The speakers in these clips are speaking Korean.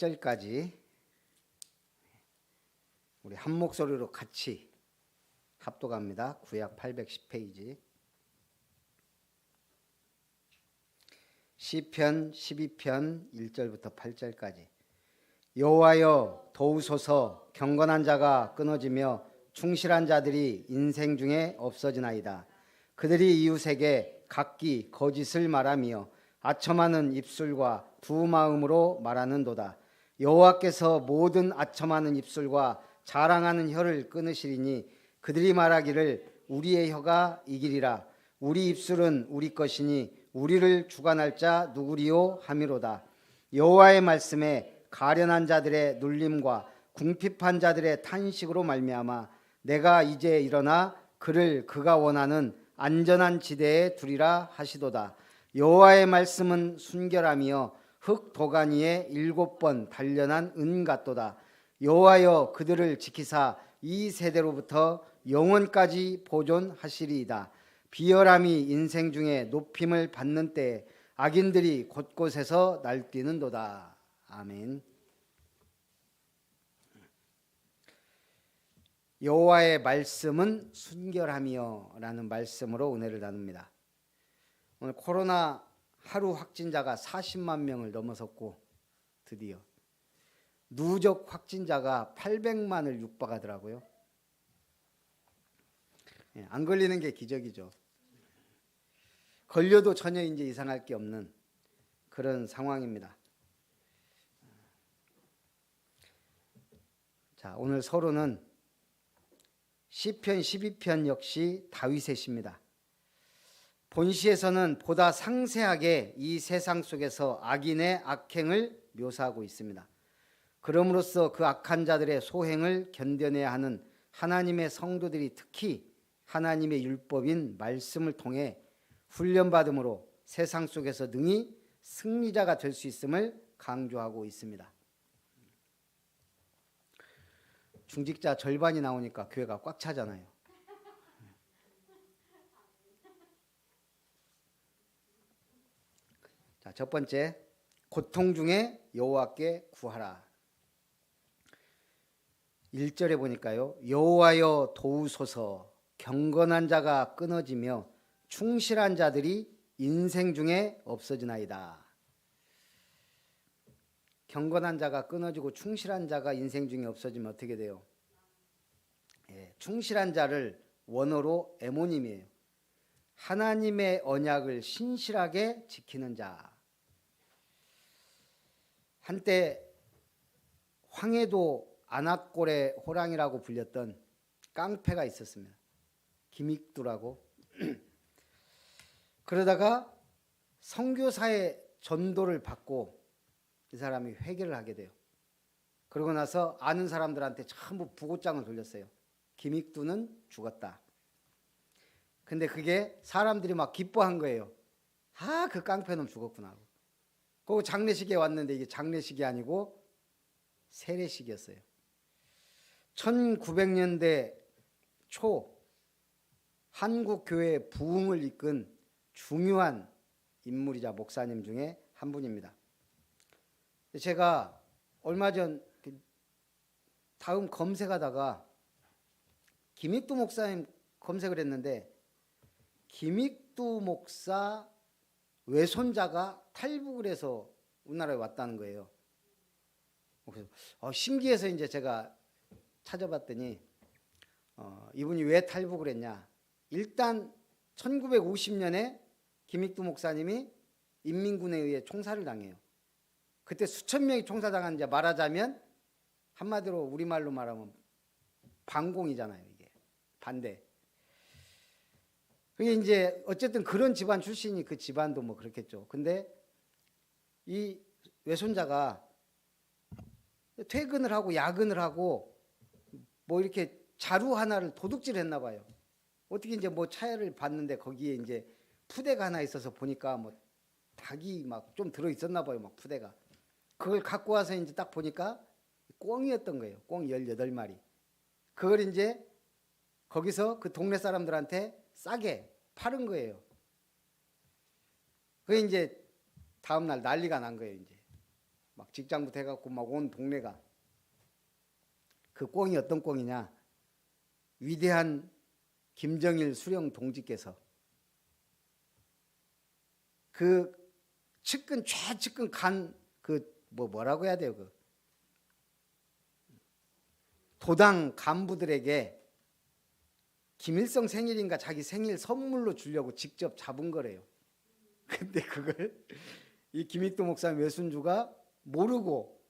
8절까지 우리 한 목소리로 같이 합독합니다. 구약 810페이지. 시편 12편 1절부터 8절까지 여호와여 도우소서 경건한 자가 끊어지며 충실한 자들이 인생 중에 없어지나이다. 그들이 이웃에게 각기 거짓을 말하며 아첨하는 입술과 두 마음으로 말하는도다. 여호와께서 모든 아첨하는 입술과 자랑하는 혀를 끊으시리니 그들이 말하기를 우리의 혀가 이기리라. 우리 입술은 우리 것이니 우리를 주관할 자 누구리요 하미로다. 여호와의 말씀에 가련한 자들의 눌림과 궁핍한 자들의 탄식으로 말미암아 내가 이제 일어나 그를 그가 원하는 안전한 지대에 두리라 하시도다. 여호와의 말씀은 순결하며 흙 도가니에 일곱 번 단련한 은 같도다. 여호와여 그들을 지키사 이 세대로부터 영원까지 보존하시리이다. 비열함이 인생 중에 높임을 받는 때에 악인들이 곳곳에서 날뛰는도다. 아멘. 여호와의 말씀은 순결함이요라는 말씀으로 은혜를 나눕니다. 오늘 코로나 하루 확진자가 40만 명을 넘어섰고 드디어 누적 확진자가 800만을 육박하더라고요. 예, 안 걸리는 게 기적이죠. 걸려도 전혀 이제 이상할 게 없는 그런 상황입니다. 자, 오늘 서론은 시편 12편 역시 다윗의 시입니다. 본시에서는 보다 상세하게 이 세상 속에서 악인의 악행을 묘사하고 있습니다. 그럼으로써 그 악한 자들의 소행을 견뎌내야 하는 하나님의 성도들이 특히 하나님의 율법인 말씀을 통해 훈련받음으로 세상 속에서 능히 승리자가 될 수 있음을 강조하고 있습니다. 중직자 절반이 나오니까 교회가 꽉 차잖아요. 자, 첫 번째 고통 중에 여호와께 구하라. 1절에 보니까요. 여호와여 도우소서 경건한 자가 끊어지며 충실한 자들이 인생 중에 없어지나이다. 경건한 자가 끊어지고 충실한 자가 인생 중에 없어지면 어떻게 돼요? 예, 충실한 자를 원어로 에모님이에요. 하나님의 언약을 신실하게 지키는 자. 한때 황해도 안악골의 호랑이라고 불렸던 깡패가 있었습니다. 김익두라고. 그러다가 선교사의 전도를 받고 이 사람이 회개를 하게 돼요. 그러고 나서 아는 사람들한테 전부 부고장을 돌렸어요. 김익두는 죽었다. 근데 그게 사람들이 막 기뻐한 거예요. 아, 그 깡패놈 죽었구나. 그 장례식에 왔는데 이게 장례식이 아니고 세례식이었어요. 1900년대 초 한국 교회 부흥을 이끈 중요한 인물이자 목사님 중에 한 분입니다. 제가 얼마 전 다음 검색하다가 김익두 목사님 검색을 했는데 김익두 목사 외손자가 탈북을 해서 우리나라에 왔다는 거예요. 그래서 어, 신기해서 이제 제가 찾아봤더니 어, 이분이 왜 탈북을 했냐? 일단 1950년에 김익두 목사님이 인민군에 의해 총살을 당해요. 그때 수천 명이 총사당한 이 말하자면 한마디로 우리말로 말하면 반공이잖아요, 이게. 반대. 그게 이제 어쨌든 그런 집안 출신이 그 집안도 뭐 그렇겠죠. 근데 이 외손자가 퇴근을 하고 야근을 하고 뭐 이렇게 자루 하나를 도둑질 했나 봐요. 어떻게 이제 뭐 차를 봤는데 거기에 이제 푸대가 하나 있어서 보니까 뭐 닭이 막 좀 들어 있었나 봐요. 막 푸대가. 그걸 갖고 와서 이제 딱 보니까 꽁이었던 거예요. 꽁 18마리. 그걸 이제 거기서 그 동네 사람들한테 싸게 파는 거예요. 그게 이제 다음 날 난리가 난 거예요. 이제 막 직장부터 해갖고 막 온 동네가 그 꽁이 어떤 꽁이냐 위대한 김정일 수령 동지께서 그 측근 최측근 간 그 뭐 뭐라고 해야 돼요 그 도당 간부들에게 김일성 생일인가 자기 생일 선물로 주려고 직접 잡은 거래요. 근데 그걸 이 김익도 목사 외순주가 모르고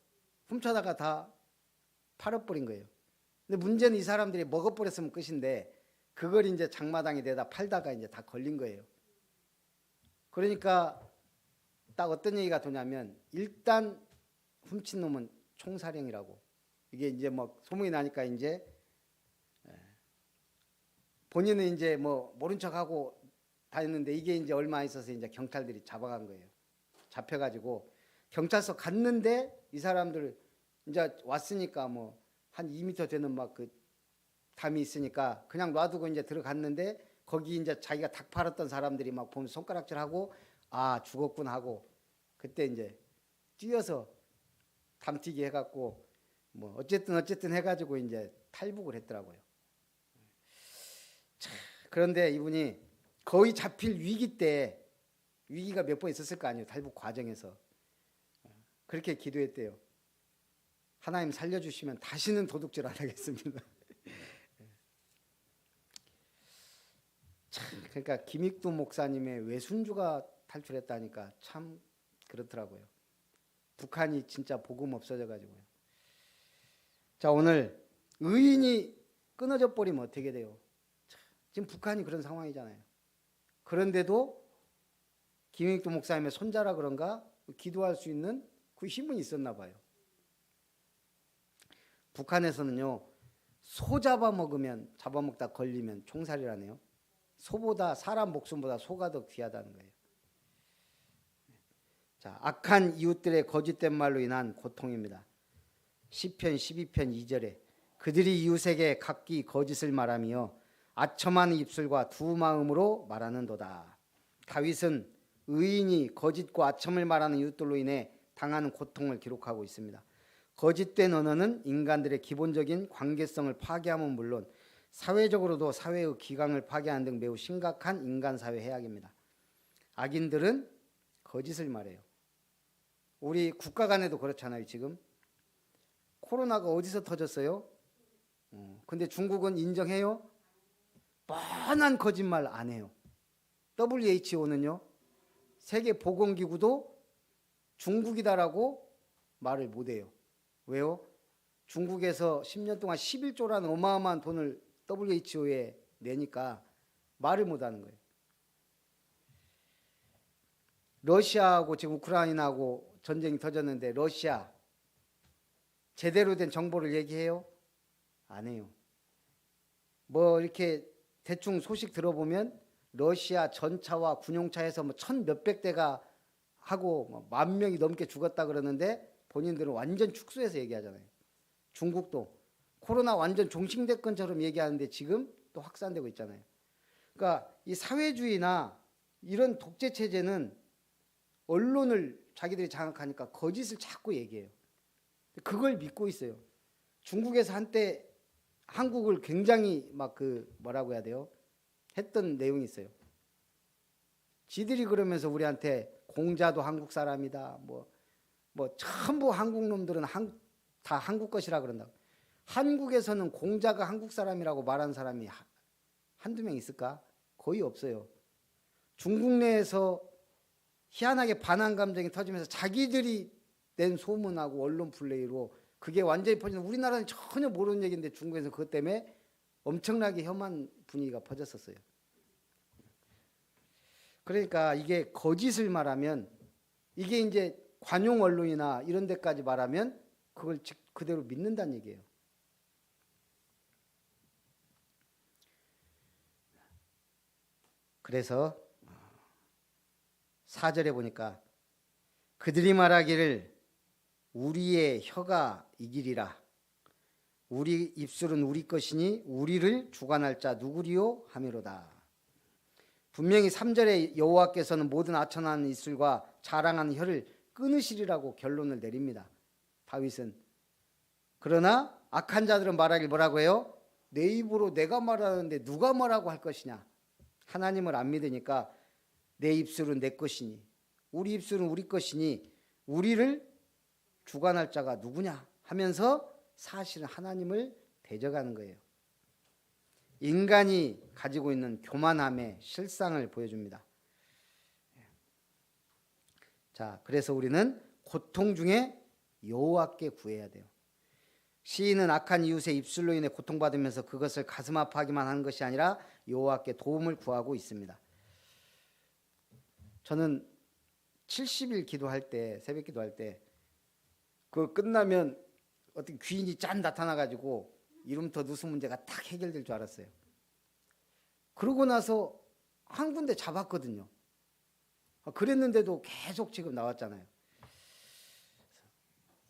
훔쳐다가 다 팔아버린 거예요. 근데 문제는 이 사람들이 먹어버렸으면 끝인데 그걸 이제 장마당에 내다 팔다가 이제 다 걸린 거예요. 그러니까 딱 어떤 얘기가 도냐면 일단 훔친 놈은 총사령이라고 이게 이제 뭐 소문이 나니까 이제 예. 본인은 이제 뭐 모른 척하고 다녔는데 이게 이제 얼마 있어서 이제 경찰들이 잡아간 거예요. 잡혀가지고 경찰서 갔는데 이 사람들 이제 왔으니까 뭐 한 2미터 되는 막 그 담이 있으니까 그냥 놔두고 이제 들어갔는데 거기 이제 자기가 닭 팔았던 사람들이 막 보면 손가락질하고 아 죽었군 하고 그때 이제 뛰어서 담튀기 해갖고 뭐 어쨌든 어쨌든 해가지고 이제 탈북을 했더라고요. 자, 그런데 이분이 거의 잡힐 위기 때 위기가 몇 번 있었을 거 아니에요 탈북 과정에서 그렇게 기도했대요. 하나님 살려주시면 다시는 도둑질 안 하겠습니다. 참 그러니까 김익도 목사님의 외순주가 탈출했다니까 참 그렇더라고요. 북한이 진짜 복음 없어져 가지고요. 자 오늘 의인이 끊어져 버리면 어떻게 돼요? 참, 지금 북한이 그런 상황이잖아요. 그런데도 김익도 목사님의 손자라 그런가 기도할 수 있는 그 힘은 있었나 봐요. 북한에서는요 소 잡아 먹으면 잡아먹다 걸리면 총살이라네요. 소보다 사람 목숨보다 소가 더 귀하다는 거예요. 자, 악한 이웃들의 거짓된 말로 인한 고통입니다. 시편 12편 2절에 그들이 이웃에게 각기 거짓을 말하며 아첨한 입술과 두 마음으로 말하는도다. 다윗은 의인이 거짓과 아첨을 말하는 이웃들로 인해 당하는 고통을 기록하고 있습니다. 거짓된 언어는 인간들의 기본적인 관계성을 파괴함은 물론 사회적으로도 사회의 기강을 파괴하는 등 매우 심각한 인간 사회 해악입니다. 악인들은 거짓을 말해요. 우리 국가 간에도 그렇잖아요, 지금. 코로나가 어디서 터졌어요? 어, 근데 중국은 인정해요? 뻔한 거짓말 안 해요. WHO는요, 세계 보건기구도 중국이다라고 말을 못 해요. 왜요? 중국에서 10년 동안 11조라는 어마어마한 돈을 WHO에 내니까 말을 못 하는 거예요. 러시아하고 지금 우크라이나하고 전쟁이 터졌는데 러시아 제대로 된 정보를 얘기해요? 안 해요. 뭐 이렇게 대충 소식 들어보면 러시아 전차와 군용차에서 뭐 천 몇백 대가 하고 뭐만 명이 넘게 죽었다 그러는데 본인들은 완전 축소해서 얘기하잖아요. 중국도 코로나 완전 종식됐건처럼 얘기하는데 지금 또 확산되고 있잖아요. 그러니까 이 사회주의나 이런 독재 체제는 언론을 자기들이 장악하니까 거짓을 자꾸 얘기해요. 그걸 믿고 있어요. 중국에서 한때 한국을 굉장히 막 그 뭐라고 해야 돼요? 했던 내용이 있어요. 지들이 그러면서 우리한테 공자도 한국 사람이다. 뭐, 뭐 전부 한국 놈들은 한, 다 한국 것이라 그런다고. 한국에서는 공자가 한국 사람이라고 말하는 사람이 하- 한두 명 있을까? 거의 없어요. 중국 내에서 희한하게 반한 감정이 터지면서 자기들이 낸 소문하고 언론 플레이로 그게 완전히 퍼지는 우리나라는 전혀 모르는 얘기인데 중국에서 그것 때문에 엄청나게 혐한 분위기가 퍼졌었어요. 그러니까 이게 거짓을 말하면 이게 이제 관용 언론이나 이런 데까지 말하면 그걸 즉 그대로 믿는다는 얘기예요. 그래서 사절에 보니까 그들이 말하기를 우리의 혀가 이기리라. 우리 입술은 우리 것이니 우리를 주관할 자 누구리요 하미로다. 분명히 3절에 여호와께서는 모든 아천한 입술과 자랑하는 혀를 끊으시리라고 결론을 내립니다. 다윗은 그러나 악한 자들은 말하길 뭐라고 해요? 내 입으로 내가 말하는데 누가 뭐라고 할 것이냐? 하나님을 안 믿으니까 내 입술은 내 것이니 우리 입술은 우리 것이니 우리를 주관할 자가 누구냐 하면서 사실은 하나님을 대적하는 거예요. 인간이 가지고 있는 교만함의 실상을 보여줍니다. 자, 그래서 우리는 고통 중에 여호와께 구해야 돼요. 시인은 악한 이웃의 입술로 인해 고통받으면서 그것을 가슴 아파하기만 하는 것이 아니라 여호와께 도움을 구하고 있습니다. 저는 70일 기도할 때 새벽 기도할 때 그거 끝나면 어떤 귀인이 짠 나타나 가지고 이름터 누수 문제가 딱 해결될 줄 알았어요. 그러고 나서 한 군데 잡았거든요. 아, 그랬는데도 계속 지금 나왔잖아요.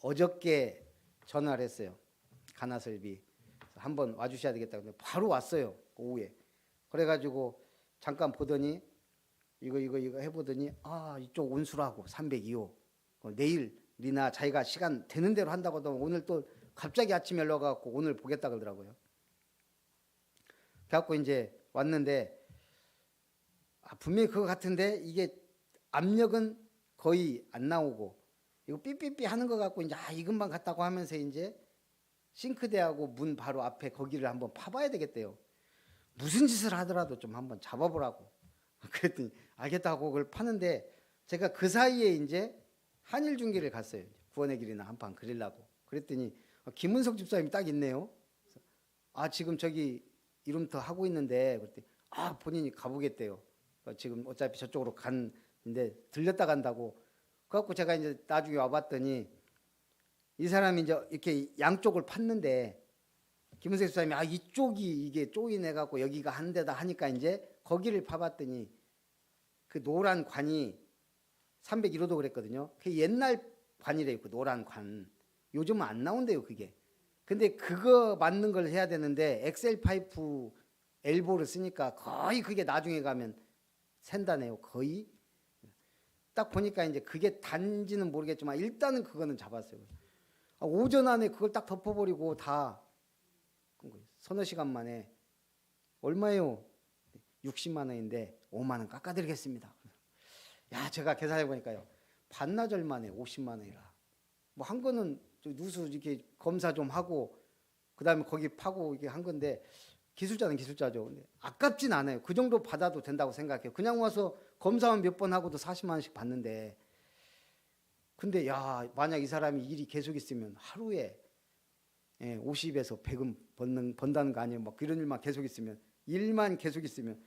어저께 전화를 했어요. 가나설비 한번 와주셔야 되겠다. 근데 바로 왔어요. 오후에. 그래가지고 잠깐 보더니 이거 이거 이거 해보더니 아 이쪽 온수라고 302호 어, 내일 이나 자기가 시간 되는 대로 한다고 하더니 오늘 또 갑자기 아침에 연락갖고 오늘 보겠다 그러더라고요. 그래갖고 이제 왔는데 아, 분명히 그거 같은데 이게 압력은 거의 안 나오고 이거 삐삐삐 하는 거 갖고 이제 아 이것만 같다고 하면서 이제 싱크대하고 문 바로 앞에 거기를 한번 파봐야 되겠대요. 무슨 짓을 하더라도 좀 한번 잡아보라고. 그랬더니 알겠다고 그걸 파는데 제가 그 사이에 이제 한일 중계를 갔어요. 구원의 길이나 한 판 그리려고. 그랬더니 아, 김은석 집사님이 딱 있네요. 아 지금 저기 이름터 하고 있는데 그랬더니 아 본인이 가보겠대요. 어, 지금 어차피 저쪽으로 갔는데 들렸다 간다고. 그래갖고 제가 이제 나중에 와봤더니 이 사람이 이제 이렇게 양쪽을 팠는데 김은석 집사님이 아 이쪽이 이게 쪼이내 갖고 여기가 한 대다 하니까 이제 거기를 파봤더니 그 노란 관이 301호도 그랬거든요. 그 옛날 관이래요. 그 노란 관. 요즘은 안 나온대요, 그게. 근데 그거 맞는 걸 해야 되는데 엑셀 파이프 엘보를 쓰니까 거의 그게 나중에 가면 샌다네요. 거의. 딱 보니까 이제 그게 단지는 모르겠지만 일단은 그거는 잡았어요. 아, 오전 안에 그걸 딱 덮어버리고 다 서너 시간 만에 얼마예요? 60만 원인데 5만 원 깎아드리겠습니다. 야, 제가 계산해 보니까요. 반나절 만에 50만 원이라. 뭐 한 거는 저 누수 이렇게 검사 좀 하고 그다음에 거기 파고 이게 한 건데 기술자는 기술자죠. 근데 아깝진 않아요. 그 정도 받아도 된다고 생각해요. 그냥 와서 검사만 몇 번 하고도 40만 원씩 받는데 근데 야, 만약 이 사람이 일이 계속 있으면 하루에 예, 50에서 100은 번는, 번다는 거 아니에요. 막 그런 일만 계속 있으면 일만 계속 있으면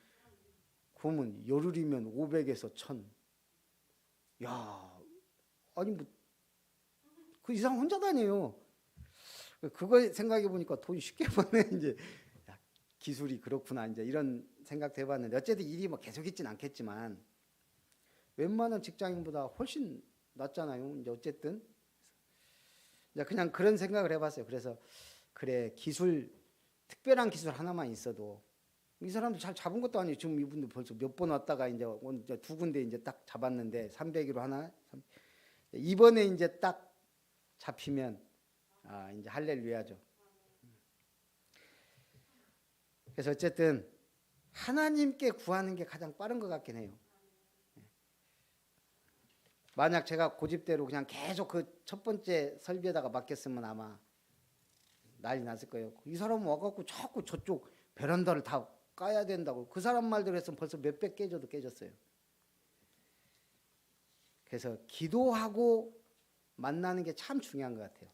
그러면 열흘이면 500에서 1000. 야, 아니 뭐 그 이상 혼자 다녀요. 그거 생각해 보니까 돈 쉽게 버네 이제 야, 기술이 그렇구나 이제 이런 생각도 해봤는데 어쨌든 일이 뭐 계속 있진 않겠지만 웬만한 직장인보다 훨씬 낫잖아요. 이제 어쨌든 이제 그냥 그런 생각을 해봤어요. 그래서 그래 기술 특별한 기술 하나만 있어도 이 사람도 잘 잡은 것도 아니에요. 지금 이분도 벌써 몇 번 왔다가 이제 두 군데 이제 딱 잡았는데 300으로 하나 이번에 이제 딱 잡히면 아 이제 할렐루야죠. 그래서 어쨌든 하나님께 구하는 게 가장 빠른 것 같긴 해요. 만약 제가 고집대로 그냥 계속 그 첫 번째 설비에다가 맡겼으면 아마 난리 났을 거예요. 이 사람 와갖고 자꾸 저쪽 베란다를 다 까야 된다고 그 사람 말대로 했으면 벌써 몇백 깨져도 깨졌어요. 그래서 기도하고 만나는 게 참 중요한 것 같아요.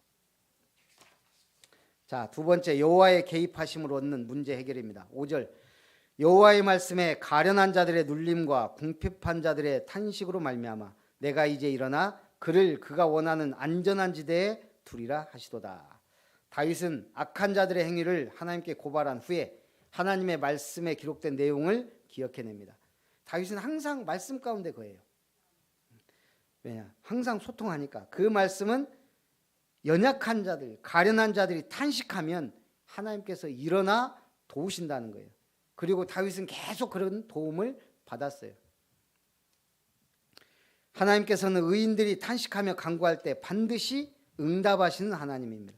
자, 두 번째 여호와의 개입하심으로 얻는 문제 해결입니다. 5절 여호와의 말씀에 가련한 자들의 눌림과 궁핍한 자들의 탄식으로 말미암아 내가 이제 일어나 그를 그가 원하는 안전한 지대에 두리라 하시도다. 다윗은 악한 자들의 행위를 하나님께 고발한 후에 하나님의 말씀에 기록된 내용을 기억해냅니다. 다윗은 항상 말씀 가운데 거예요. 왜냐? 항상 소통하니까 그 말씀은 연약한 자들, 가련한 자들이 탄식하면 하나님께서 일어나 도우신다는 거예요. 그리고 다윗은 계속 그런 도움을 받았어요. 하나님께서는 의인들이 탄식하며 간구할 때 반드시 응답하시는 하나님입니다.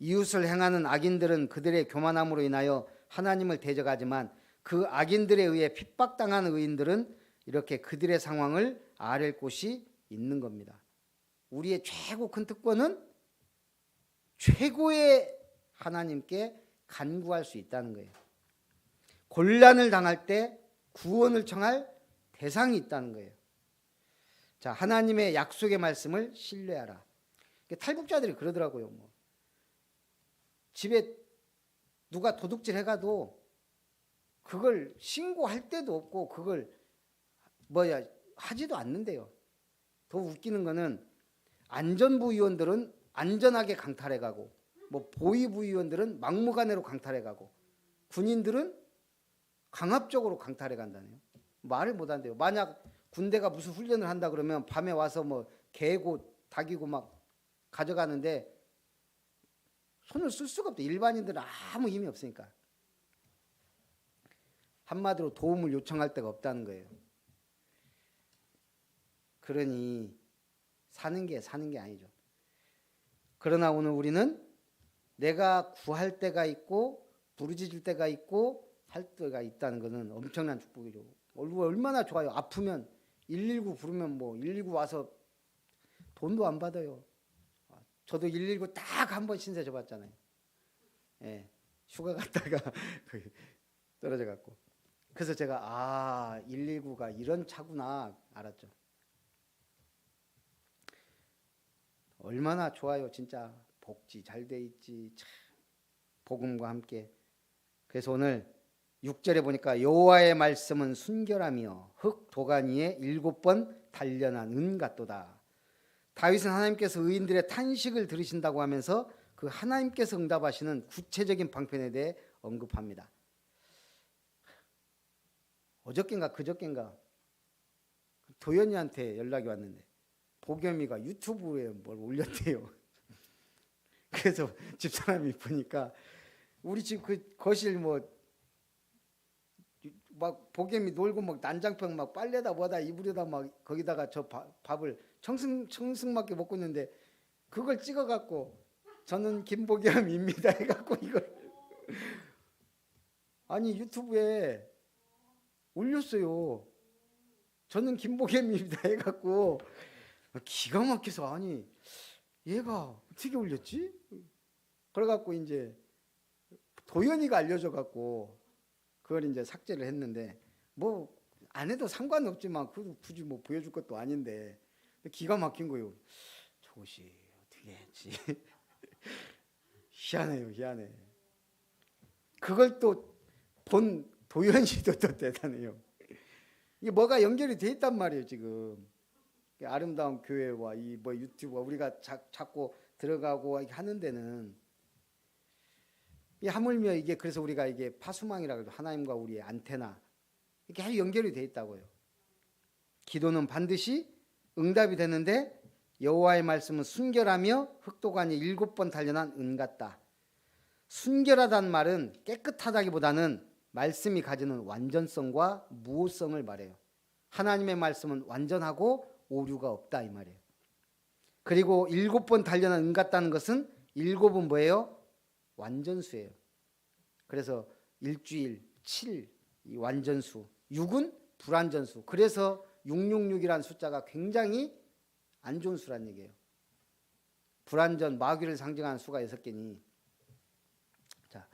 이웃을 행하는 악인들은 그들의 교만함으로 인하여 하나님을 대적하지만 그 악인들에 의해 핍박당하는 의인들은 이렇게 그들의 상황을 아랠 곳이 있는 겁니다. 우리의 최고 큰 특권은 최고의 하나님께 간구할 수 있다는 거예요. 곤란을 당할 때 구원을 청할 대상이 있다는 거예요. 자, 하나님의 약속의 말씀을 신뢰하라. 탈북자들이 그러더라고요. 뭐. 집에 누가 도둑질 해가도 그걸 신고할 때도 없고 그걸 뭐야 하지도 않는데요. 더 웃기는 거는 안전부 위원들은 안전하게 강탈해 가고 뭐 보위부 위원들은 막무가내로 강탈해 가고 군인들은 강압적으로 강탈해 간다네요. 말을 못 한대요. 만약 군대가 무슨 훈련을 한다 그러면 밤에 와서 뭐 개고 닭이고 막 가져가는데 손을 쓸 수가 없대. 일반인들은 아무 힘이 없으니까. 한마디로 도움을 요청할 데가 없다는 거예요. 그러니 사는 게 사는 게 아니죠. 그러나 오늘 우리는 내가 구할 때가 있고 부르짖을 때가 있고 할 때가 있다는 것은 엄청난 축복이죠. 얼마나 좋아요. 아프면 119 부르면 뭐 119 와서 돈도 안 받아요. 저도 119 딱 한 번 신세 져봤잖아요. 예, 휴가 갔다가 떨어져 갖고 그래서 제가 아 119가 이런 차구나 알았죠. 얼마나 좋아요, 진짜 복지 잘 돼 있지. 참. 복음과 함께. 그래서 오늘 6절에 보니까 여호와의 말씀은 순결하며 흙 도간 위에 일곱 번 단련한 은 같도다. 다윗은 하나님께서 의인들의 탄식을 들으신다고 하면서 그 하나님께서 응답하시는 구체적인 방편에 대해 언급합니다. 어저께인가 그저께인가 도연이한테 연락이 왔는데 보겸이가 유튜브에 뭘 올렸대요. 그래서 집사람이 보니까 우리 집 그 거실 뭐 막 보겸이 놀고 막 난장병 막 빨래다 뭐다 이불에다 막 거기다가 저 밥, 밥을 청승 청승맞게 먹고 있는데 그걸 찍어 갖고 저는 김보겸입니다 해 갖고 이걸 아니 유튜브에 올렸어요. 저는 김보겸입니다 해 갖고 기가 막혀서 아니 얘가 어떻게 올렸지? 그래 갖고 이제 도연이가 알려줘 갖고 그걸 이제 삭제를 했는데 뭐 안 해도 상관없지만 그래도 굳이 뭐 보여줄 것도 아닌데 기가 막힌 거요. 저것이 어떻게 했지? 희한해요, 희한해. 그걸 또 본 도연이도 또 대단해요. 이게 뭐가 연결이 돼 있단 말이에요, 지금. 아름다운 교회와 이 뭐 유튜브와 우리가 자, 자꾸 들어가고 하는 데는 이 하물며 이게 그래서 우리가 이게 파수망이라고 해도 하나님과 우리의 안테나 이렇게 아주 연결이 돼 있다고요. 기도는 반드시 응답이 되는데 여호와의 말씀은 순결하며 흑도관이 일곱 번 단련한 은 같다. 순결하다는 말은 깨끗하다기보다는 말씀이 가지는 완전성과 무호성을 말해요. 하나님의 말씀은 완전하고 오류가 없다 이 말이에요. 그리고 일곱 번 단련한 은 같다는 것은 일곱은 뭐예요? 완전수예요. 그래서 일주일, 칠, 이 완전수, 육은 불완전수. 그래서 666이라는 숫자가 굉장히 안 좋은 수란 얘기예요. 불완전, 마귀를 상징하는 수가 여섯 개니. 자,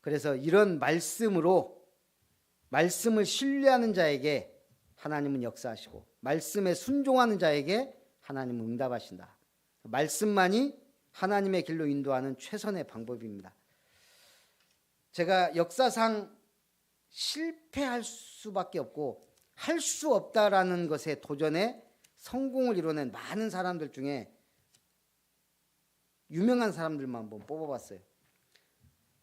그래서 이런 말씀으로 말씀을 신뢰하는 자에게 하나님은 역사하시고 말씀에 순종하는 자에게 하나님은 응답하신다. 말씀만이 하나님의 길로 인도하는 최선의 방법입니다. 제가 역사상 실패할 수밖에 없고 할 수 없다라는 것에 도전에 성공을 이뤄낸 많은 사람들 중에 유명한 사람들만 한번 뽑아봤어요.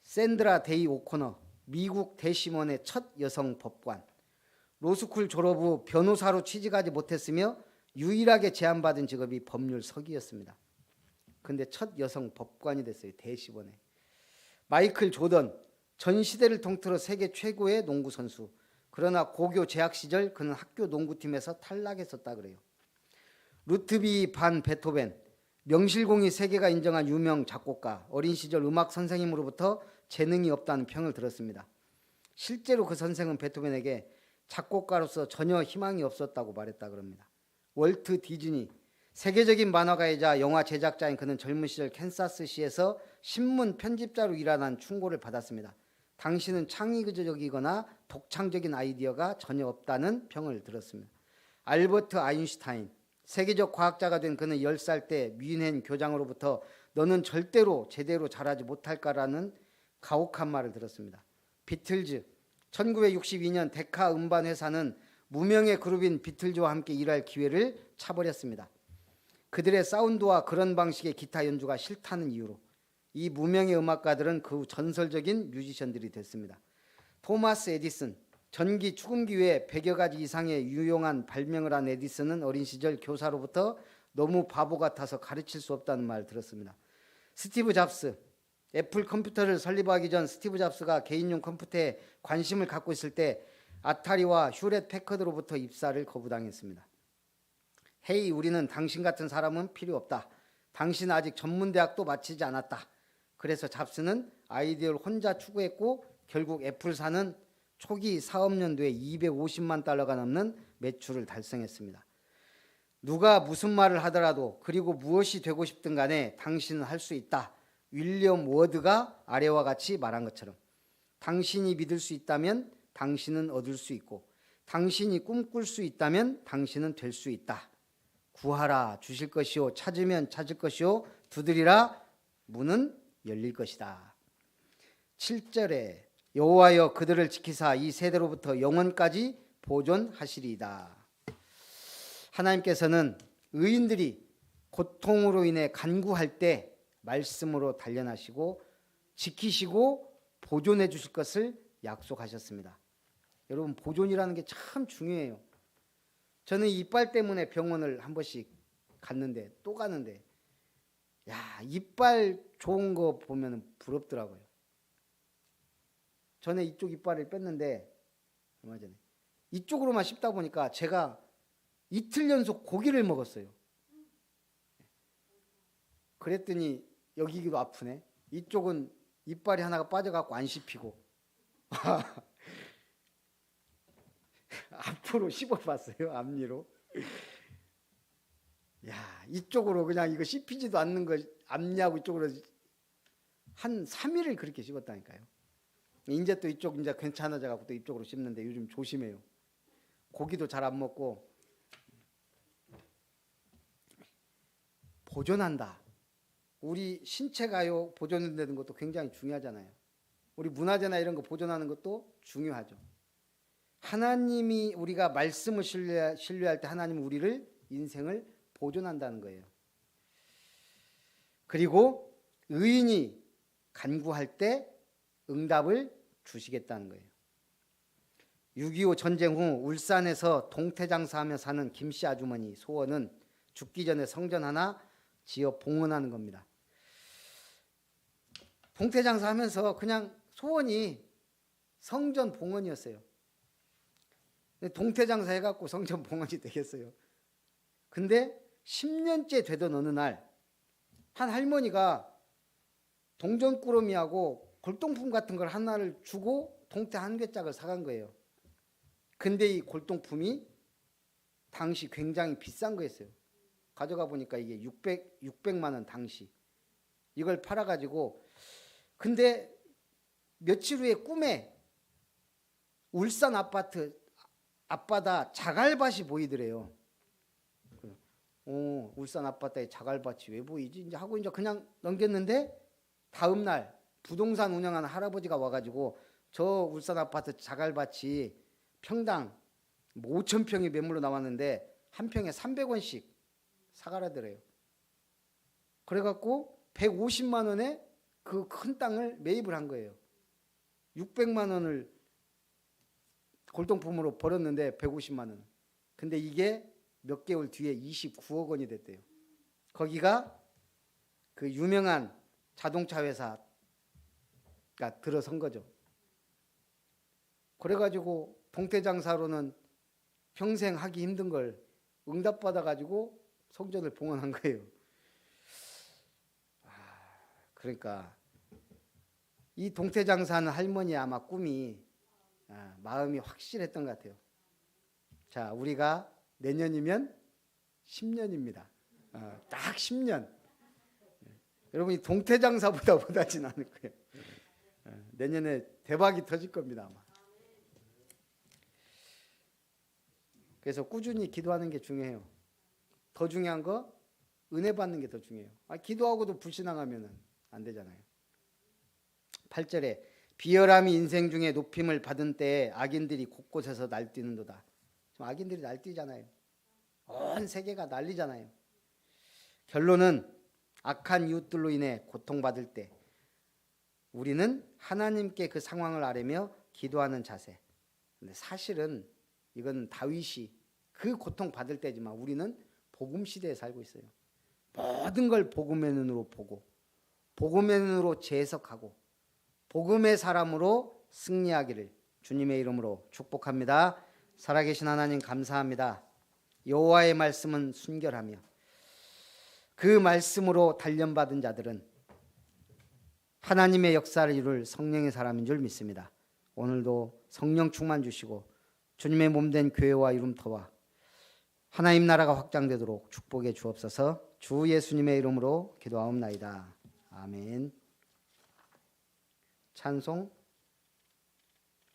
샌드라 데이 오코너, 미국 대심원의 첫 여성 법관. 로스쿨 졸업 후 변호사로 취직하지 못했으며 유일하게 제안받은 직업이 법률 서기였습니다. 근데 첫 여성 법관이 됐어요. 대시원에. 마이클 조던 전 시대를 통틀어 세계 최고의 농구 선수. 그러나 고교 재학 시절 그는 학교 농구팀에서 탈락했었다 그래요. 루트비 반 베토벤, 명실공히 세계가 인정한 유명 작곡가, 어린 시절 음악 선생님으로부터 재능이 없다는 평을 들었습니다. 실제로 그 선생은 베토벤에게 작곡가로서 전혀 희망이 없었다고 말했다 그럽니다. 월트 디즈니 세계적인 만화가이자 영화 제작자인 그는 젊은 시절 캔사스시에서 신문 편집자로 일하는 충고를 받았습니다. 당신은 창의적이거나 독창적인 아이디어가 전혀 없다는 평을 들었습니다. 알버트 아인슈타인 세계적 과학자가 된 그는 10살 때 뮌헨 교장으로부터 너는 절대로 제대로 잘하지 못할까라는 가혹한 말을 들었습니다. 비틀즈 1962년 데카 음반 회사는 무명의 그룹인 비틀즈와 함께 일할 기회를 차버렸습니다. 그들의 사운드와 그런 방식의 기타 연주가 싫다는 이유로 이 무명의 음악가들은 그 전설적인 뮤지션들이 됐습니다. 토마스 에디슨 전기 축음기 외에 100여 가지 이상의 유용한 발명을 한 에디슨은 어린 시절 교사로부터 너무 바보 같아서 가르칠 수 없다는 말을 들었습니다. 스티브 잡스 애플 컴퓨터를 설립하기 전 스티브 잡스가 개인용 컴퓨터에 관심을 갖고 있을 때 아타리와 휴렛 패커드로부터 입사를 거부당했습니다. 헤이 우리는 당신 같은 사람은 필요 없다. 당신 아직 전문 대학도 마치지 않았다. 그래서 잡스는 아이디어를 혼자 추구했고 결국 애플사는 초기 사업 연도에 250만 달러가 넘는 매출을 달성했습니다. 누가 무슨 말을 하더라도 그리고 무엇이 되고 싶든 간에 당신은 할 수 있다. 윌리엄 워드가 아래와 같이 말한 것처럼 당신이 믿을 수 있다면 당신은 얻을 수 있고 당신이 꿈꿀 수 있다면 당신은 될 수 있다. 구하라 주실 것이요 찾으면 찾을 것이요 두드리라 문은 열릴 것이다. 7절에 여호와여 그들을 지키사 이 세대로부터 영원까지 보존하시리이다. 하나님께서는 의인들이 고통으로 인해 간구할 때 말씀으로 단련하시고 지키시고 보존해 주실 것을 약속하셨습니다. 여러분 보존이라는 게 참 중요해요. 저는 이빨 때문에 병원을 한 번씩 갔는데 또 가는데 야 이빨 좋은 거 보면 부럽더라고요. 전에 이쪽 이빨을 뺐는데 얼마 전에 이쪽으로만 씹다 보니까 제가 이틀 연속 고기를 먹었어요. 그랬더니 여기도 아프네. 이쪽은 이빨이 하나가 빠져갖고 안 씹히고 앞으로 씹어봤어요 앞니로. 야 이쪽으로 그냥 이거 씹히지도 않는 거 앞니하고 이쪽으로 한 3일을 그렇게 씹었다니까요. 이제 또 이쪽 이제 괜찮아져 갖고 또 이쪽으로 씹는데 요즘 조심해요. 고기도 잘 안 먹고 보존한다. 우리 신체가요 보존되는 것도 굉장히 중요하잖아요. 우리 문화재나 이런 거 보존하는 것도 중요하죠. 하나님이 우리가 말씀을 신뢰, 신뢰할 때 하나님은 우리를 인생을 보존한다는 거예요. 그리고 의인이 간구할 때 응답을 주시겠다는 거예요. 6.25 전쟁 후 울산에서 동태장사하며 사는 김씨 아주머니 소원은 죽기 전에 성전 하나 지어 봉헌하는 겁니다. 동태장사하면서 그냥 소원이 성전 봉헌이었어요. 동태장사 해갖고 성전 봉헌이 되겠어요. 근데 10년째 되던 어느 날 한 할머니가 동전꾸러미하고 골동품 같은 걸 하나를 주고 동태 한 개짝을 사간 거예요. 근데 이 골동품이 당시 굉장히 비싼 거였어요. 가져가 보니까 이게 600, 600만 원 당시. 이걸 팔아가지고 근데 며칠 후에 꿈에 울산 아파트 앞바다 자갈밭이 보이더래요. 어, 울산 아파트에 자갈밭이 왜 보이지? 이제 하고 이제 그냥 넘겼는데 다음 날 부동산 운영하는 할아버지가 와가지고 저 울산 아파트 자갈밭이 평당 5천 뭐 평이 매물로 나왔는데 한 평에 300원씩 사가라더래요. 그래갖고 150만 원에 그 큰 땅을 매입을 한 거예요. 600만 원을 골동품으로 벌었는데 150만 원. 근데 이게 몇 개월 뒤에 29억 원이 됐대요. 거기가 그 유명한 자동차 회사가 들어선 거죠. 그래가지고 동태장사로는 평생 하기 힘든 걸 응답받아가지고 성전을 봉헌한 거예요. 아, 그러니까 이 동태 장사하는 할머니 아마 꿈이 아, 마음이 확실했던 것 같아요. 자, 우리가 내년이면 10년입니다. 딱 10년. 여러분이 동태장사보다 못하진 않을 거예요. 어, 내년에 대박이 터질 겁니다 아마. 그래서 꾸준히 기도하는 게 중요해요. 더 중요한 거 은혜 받는 게 더 중요해요. 아, 기도하고도 불신앙하면은 안 되잖아요. 8절에 비열함이 인생 중에 높임을 받은 때에 악인들이 곳곳에서 날뛰는도다. 지금 악인들이 날뛰잖아요. 온 세계가 난리잖아요. 결론은 악한 이웃들로 인해 고통받을 때 우리는 하나님께 그 상황을 아뢰며 기도하는 자세. 근데 사실은 이건 다윗이 그 고통 받을 때지만 우리는 복음 시대에 살고 있어요. 모든 걸 복음의 눈으로 보고 복음의 눈으로 재해석하고 복음의 사람으로 승리하기를 주님의 이름으로 축복합니다. 살아계신 하나님 감사합니다. 여호와의 말씀은 순결하며 그 말씀으로 단련받은 자들은 하나님의 역사를 이룰 성령의 사람인 줄 믿습니다. 오늘도 성령 충만 주시고 주님의 몸된 교회와 이름터와 하나님 나라가 확장되도록 축복해 주옵소서. 주 예수님의 이름으로 기도하옵나이다. 아멘. 찬송